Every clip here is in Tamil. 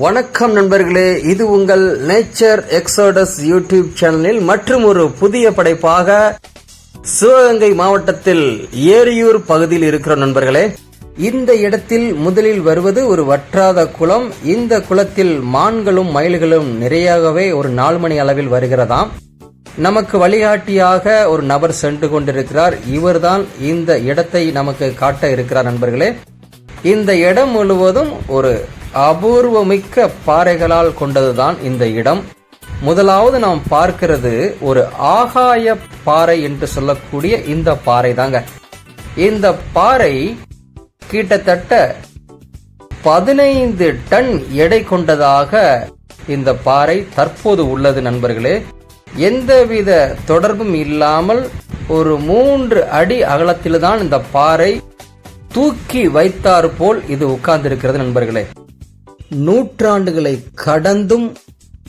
வணக்கம் நண்பர்களே இது உங்கள் நேச்சர் எக்ஸோடஸ் யூடியூப் சேனலில் மற்றும் ஒரு புதிய படைப்பாக சிவகங்கை மாவட்டத்தில் ஏரியூர் பகுதியில் இருக்கிற நண்பர்களே இந்த இடத்தில் முதலில் வருவது ஒரு வற்றாத குளம். இந்த குளத்தில் மான்களும் மயில்களும் நிறையாகவே ஒரு நாலு மணி அளவில் வருகிறதாம். நமக்கு வழிகாட்டியாக ஒரு நபர் சென்று கொண்டிருக்கிறார். இவர்தான் இந்த இடத்தை நமக்கு காட்ட இருக்கிறார் நண்பர்களே. இந்த இடம் முழுவதும் ஒரு அபூர்வமிக்க பாறைகளால் கொண்டதுதான் இந்த இடம். முதலாவது நாம் பார்க்கிறது ஒரு ஆகாய பாறை என்று சொல்லக்கூடிய இந்த பாறை தாங்க இந்த பாறை கிட்டத்தட்ட பதினைந்து டன் எடை கொண்டதாக இந்த பாறை தற்போது உள்ளது நண்பர்களே. எந்தவித தொடர்பும் இல்லாமல் ஒரு மூன்று அடி அகலத்தில்தான் இந்த பாறை தூக்கி வைத்தார் போல் இது உட்கார்ந்திருக்கிறது நண்பர்களே. நூற்றாண்டுகளை கடந்தும்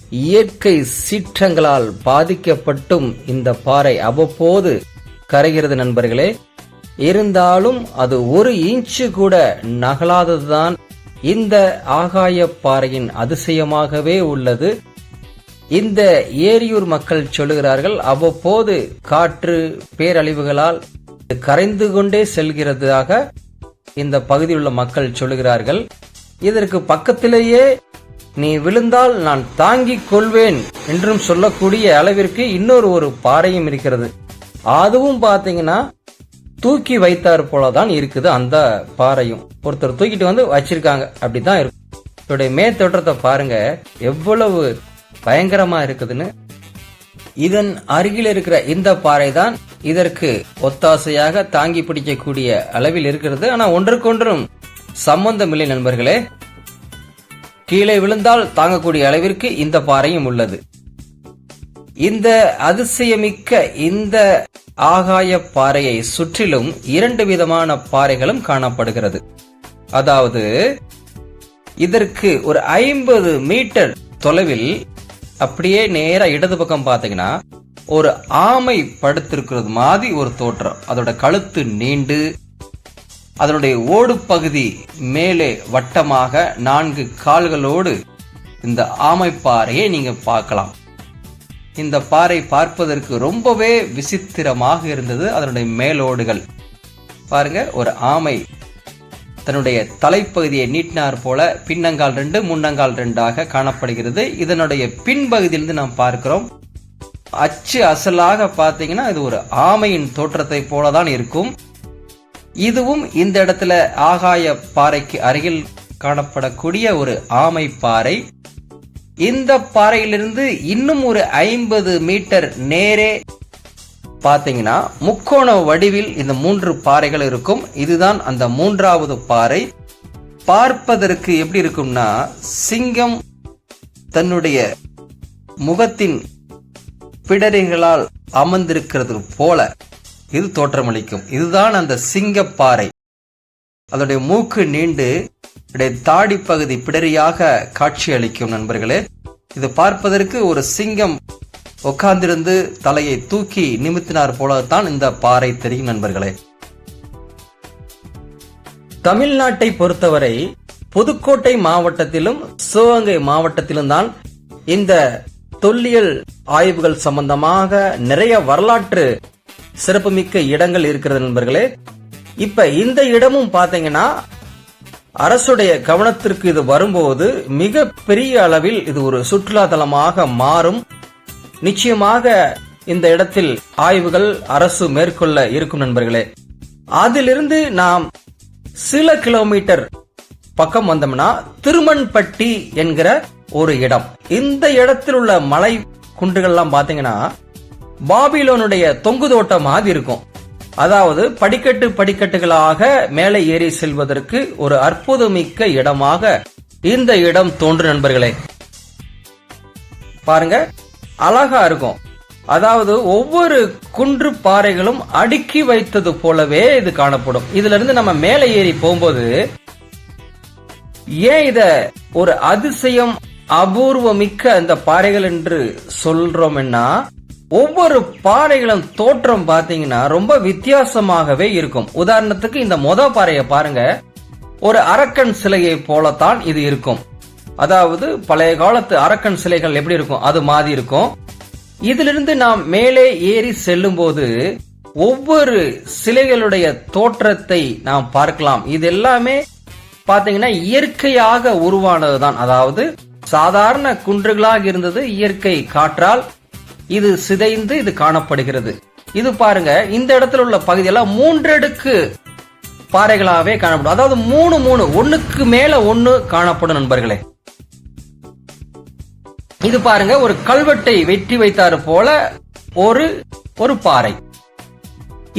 இயற்கை சீற்றங்களால் பாதிக்கப்பட்டும் இந்த பாறை அவ்வப்போது கரைகிறது நண்பர்களே. இருந்தாலும் அது ஒரு இன்ச்சு கூட நகலாததுதான் இந்த ஆகாய பாறையின் அதிசயமாகவே உள்ளது. இந்த ஏரியூர் மக்கள் சொல்லுகிறார்கள் அவ்வப்போது காற்று பேரழிவுகளால் கரைந்து கொண்டே செல்கிறதாக இந்த பகுதியில் உள்ள மக்கள் சொல்லுகிறார்கள். இதற்கு பக்கத்திலேயே நீ விழுந்தால் நான் தாங்கிக் கொள்வேன் என்றும் சொல்லக்கூடிய அளவிற்கு இன்னொரு ஒரு பாறையும் இருக்கிறது. அதுவும் பார்த்தீங்கன்னா தூக்கி வைத்தார் போலதான் இருக்குது அந்த பாறையும். ஒருத்தர் தூக்கிட்டு வந்து வச்சிருக்காங்க. அப்படிதான் இருக்கும். இதோடைய மேத்தோற்றத்தை பாருங்க. எவ்வளவு பயங்கரமா இருக்குதுன்னு. இதன் அருகில் இருக்கிற இந்த பாறை தான் இதற்கு ஒத்தாசையாக தாங்கி பிடிக்கக்கூடிய அளவில் இருக்கிறது. ஆனா ஒன்றுக்கொன்றும் சம்பந்தமில்லை நண்பர்களே. கீழே விழுந்தால் தாங்கக்கூடிய அளவிற்கு இந்த பாறையும் உள்ளது. இந்த அதிசயமிக்க இந்த ஆகாய பாறையை சுற்றிலும் இரண்டு விதமான பாறைகளும் காணப்படுகிறது. அதாவது இதற்கு ஒரு ஐம்பது மீட்டர் தொலைவில் அப்படியே நேரா இடது பக்கம் பாத்தீங்கன்னா ஒரு ஆமை படுத்திருக்கிறது மாதிரி ஒரு தோற்றம். அதோட கழுத்து நீண்டு அதனுடைய ஓடு பகுதி மேலே வட்டமாக நான்கு கால்களோடு இந்த ஆமை பாறையை நீங்க பார்க்கலாம். இந்த பாறை பார்ப்பதற்கு ரொம்பவே விசித்திரமாக இருந்தது அதனுடைய மேலோடுகள். பாருங்க ஒரு ஆமை தன்னுடைய தலைப்பகுதியை நீட்டினார் போல பின்னங்கால் ரெண்டு முன்னங்கால் ரெண்டாக காணப்படுகிறது. இதனுடைய பின்பகுதியிலிருந்து நாம் பார்க்கிறோம். அச்சு அசலாக பார்த்தீங்கன்னா இது ஒரு ஆமையின் தோற்றத்தை போலதான் இருக்கும். இதுவும் இந்த இடத்துல ஆகாய பாறைக்கு அருகில் காணப்படக்கூடிய ஒரு ஆமை பாறை. இந்த பாறையிலிருந்து இன்னும் ஒரு ஐம்பது மீட்டர் நேரே பார்த்தீங்கன்னா முக்கோண வடிவில் இந்த மூன்று பாறைகள் இருக்கும். இதுதான் அந்த மூன்றாவது பாறை. பார்ப்பதற்கு எப்படி இருக்கும்னா சிங்கம் தன்னுடைய முகத்தின் பிடரிகளால் அமர்ந்திருக்கிறது போல. இது தோற்றமளிக்கும். இதுதான் அந்த சிங்கப்பாறை. அதனுடைய மூக்கு நீண்டு தாடி பகுதி பிடரியாக காட்சி அளிக்கும் நண்பர்களே. இது பார்ப்பதற்கு ஒரு சிங்கம் உட்கார்ந்திருந்து தலையை தூக்கி நிமித்தினார் போலத்தான் இந்த பாறை தெரியும் நண்பர்களே. தமிழ்நாட்டை பொறுத்தவரை புதுக்கோட்டை மாவட்டத்திலும் சிவகங்கை மாவட்டத்திலும் தான் இந்த தொல்லியல் ஆய்வுகள் சம்பந்தமாக நிறைய வரலாற்று சிறப்புமிக்க இடங்கள் இருக்கிறது நண்பர்களே. இப்ப இந்த இடமும் பாத்தீங்கன்னா அரசுடைய கவனத்திற்கு இது வரும்போது மிக பெரிய அளவில் இது ஒரு சுற்றுலா தலமாக மாறும். நிச்சயமாக இந்த இடத்தில் ஆய்வுகள் அரசு மேற்கொள்ள இருக்கும் நண்பர்களே. அதிலிருந்து நாம் சில கிலோமீட்டர் பக்கம் வந்தோம்னா திருமண்பட்டி என்கிற ஒரு இடம். இந்த இடத்தில் உள்ள மலை குன்றுகள்லாம் பாத்தீங்கன்னா பாபிலோனுடைய தொங்கு தோட்டம் மாதிரி இருக்கும். அதாவது படிக்கட்டு படிக்கட்டுகளாக மேலே ஏறி செல்வதற்கு ஒரு அற்புதமிக்க இடமாக இந்த இடம் தோன்று நண்பர்களே. பாருங்க அழகா இருக்கும். அதாவது ஒவ்வொரு குன்று பாறைகளும் அடுக்கி வைத்தது போலவே இது காணப்படும். இதுல இருந்து நம்ம மேலே ஏறி போகும்போது ஏன் இத ஒரு அதிசயம் அபூர்வமிக்க அந்த பாறைகள் என்று சொல்றோம்னா ஒவ்வொரு பாறைகளும் தோற்றம் பாத்தீங்கன்னா ரொம்ப வித்தியாசமாகவே இருக்கும். உதாரணத்துக்கு இந்த மொத பாறையை பாருங்க. ஒரு அரக்கன் சிலையை போலத்தான் இது இருக்கும். அதாவது பழைய காலத்து அரக்கன் சிலைகள் எப்படி இருக்கும்? அது மாதிரி இருக்கும். இதிலிருந்து நாம் மேலே ஏறி செல்லும் போது ஒவ்வொரு சிலைகளுடைய தோற்றத்தை நாம் பார்க்கலாம். இது எல்லாமே பாத்தீங்கன்னா இயற்கையாக உருவானதுதான். அதாவது சாதாரண குன்றுகளாக இருந்தது இயற்கை காற்றால் இது சிதைந்து இது காணப்படுகிறது. இது பாருங்க இந்த இடத்துல உள்ள பகுதியெல்லாம் மூன்றடுக்கு பாறைகளாவே காணப்படும். அதாவது மூணு மூணு ஒண்ணுக்கு மேல ஒண்ணு காணப்படும் நண்பர்களே. இது பாருங்க ஒரு கல்வெட்டை வெட்டி வைத்தாறு போல ஒரு ஒரு பாறை.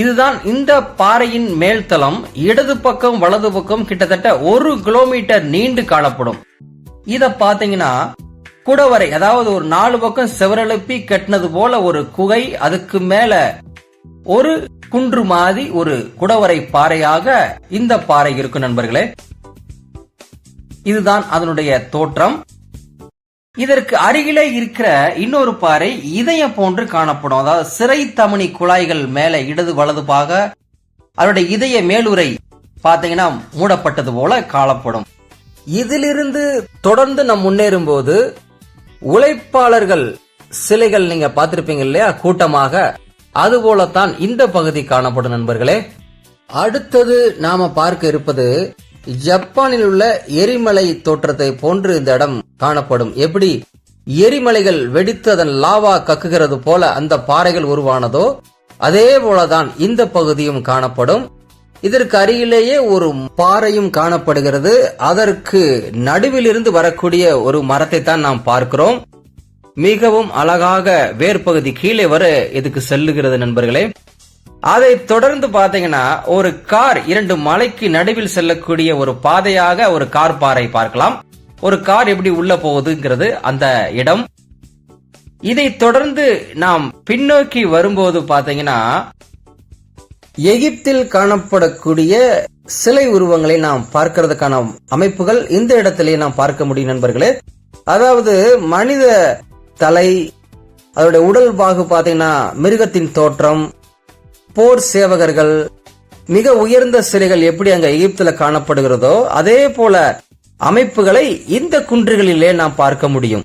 இதுதான் இந்த பாறையின் மேல்தளம். இடது பக்கம் வலது பக்கம் கிட்டத்தட்ட ஒரு கிலோமீட்டர் நீண்டு காணப்படும். இத பாத்தீங்கன்னா குடவரை அதாவது ஒரு நாலு பக்கம் செவரெழுப்பி கட்டினது போல ஒரு குகை அதுக்கு மேல ஒரு குன்று மாதிரி ஒரு குடவரை பாறையாக இந்த பாறை இருக்கும் நண்பர்களே. இதுதான் அதனுடைய தோற்றம். இதற்கு அருகிலே இருக்கிற இன்னொரு பாறை இதயம் போன்று காணப்படும். அதாவது சிறை தமணி குழாய்கள் மேல இடது வலது பாக அதனுடைய இதய மேலுரை பாத்தீங்கன்னா மூடப்பட்டது போல காணப்படும். இதிலிருந்து தொடர்ந்து நாம் முன்னேறும் போது உழைப்பாளர்கள் சிலைகள் நீங்க பார்த்திருப்பீங்க இல்லையா? கூட்டமாக. அது போலத்தான் இந்த பகுதி காணப்படும் நண்பர்களே. அடுத்தது நாம பார்க்க இருப்பது ஜப்பானில் உள்ள எரிமலை தோற்றத்தை போன்று இந்த இடம் காணப்படும். எப்படி? எரிமலைகள் வெடித்து அதன் லாவா கக்குகிறது போல அந்த பாறைகள் உருவானதோ அதே போலதான் இந்த பகுதியும் காணப்படும். இதற்கு அருகிலேயே ஒரு பாறையும் காணப்படுகிறது. அதற்கு நடுவில் இருந்து வரக்கூடிய ஒரு மரத்தை தான் நாம் பார்க்கிறோம். மிகவும் அழகாக வேர்பகுதி கீழே வர இதுக்கு செல்லுகிறது நண்பர்களே. அதை தொடர்ந்து பாத்தீங்கன்னா ஒரு கார் இரண்டு மலைக்கு நடுவில் செல்லக்கூடிய ஒரு பாதையாக ஒரு கார் பாறை பார்க்கலாம். ஒரு கார் எப்படி உள்ள போகுதுங்கிறது அந்த இடம். இதை தொடர்ந்து நாம் பின்னோக்கி வரும்போது பாத்தீங்கன்னா எகிப்தில் காணப்படக்கூடிய சிலை உருவங்களை நாம் பார்க்கறதுக்கான அமைப்புகள் இந்த இடத்திலே நாம் பார்க்க முடியும் நண்பர்களே. அதாவது மனித தலை அதோட உடல் பாகு பார்த்தீங்கன்னா மிருகத்தின் தோற்றம் போர் சேவகர்கள் மிக உயர்ந்த சிலைகள் எப்படி அங்க எகிப்துல காணப்படுகிறதோ அதே போல அமைப்புகளை இந்த குன்றுகளிலே நாம் பார்க்க முடியும்.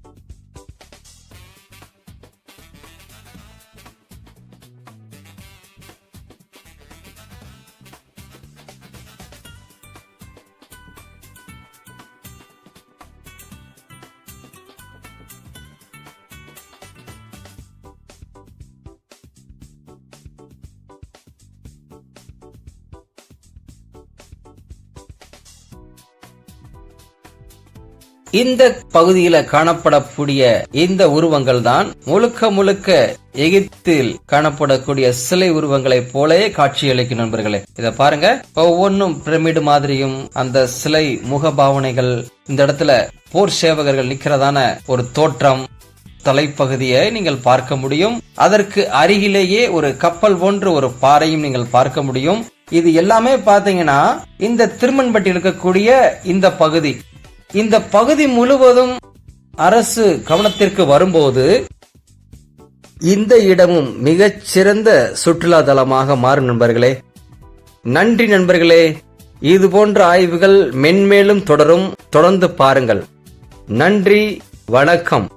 இந்த பகுதியில காணப்படக்கூடிய இந்த உருவங்கள் தான் முழுக்க முழுக்க எகிப்தில் காணப்படக்கூடிய சிலை உருவங்களைப் போலவே காட்சியளிக்கும் நண்பர்களே. இத பாருங்க. ஒவ்வொன்றும் பிரமிடு மாதிரியும் அந்த சிலை முகபாவனைகள் இந்த இடத்துல போர் சேவகர்கள் நிக்கிறதான ஒரு தோற்றம் தலைப்பகுதியை நீங்கள் பார்க்க முடியும். அதற்கு அருகிலேயே ஒரு கப்பல் போன்ற ஒரு பாறையும் நீங்கள் பார்க்க முடியும். இது எல்லாமே பாத்தீங்கன்னா இந்த திருமண்பட்டி இருக்கக்கூடிய இந்த பகுதி. இந்த பகுதி முழுவதும் அரசு கவனத்திற்கு வரும்போது இந்த இடமும் மிகச்சிறந்த சுற்றுலா தலமாக மாறும் நண்பர்களே. நன்றி நண்பர்களே. இது போன்ற ஆய்வுகள் மென்மேலும் தொடரும். தொடர்ந்து பாருங்கள். நன்றி. வணக்கம்.